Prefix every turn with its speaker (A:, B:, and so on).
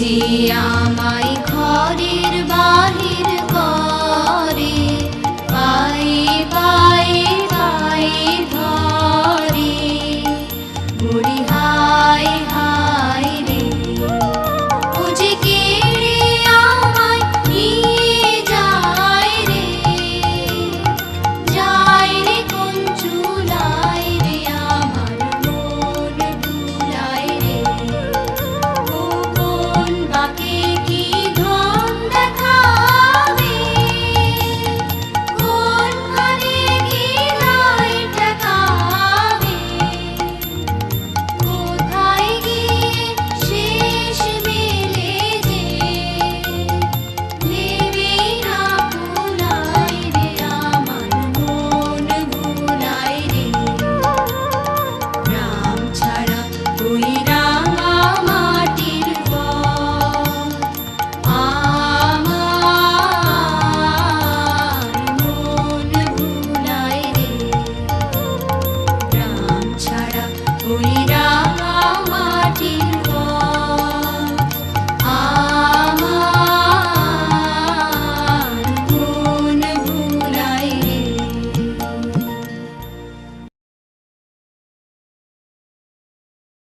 A: আমায় ঘরের বাহির করে।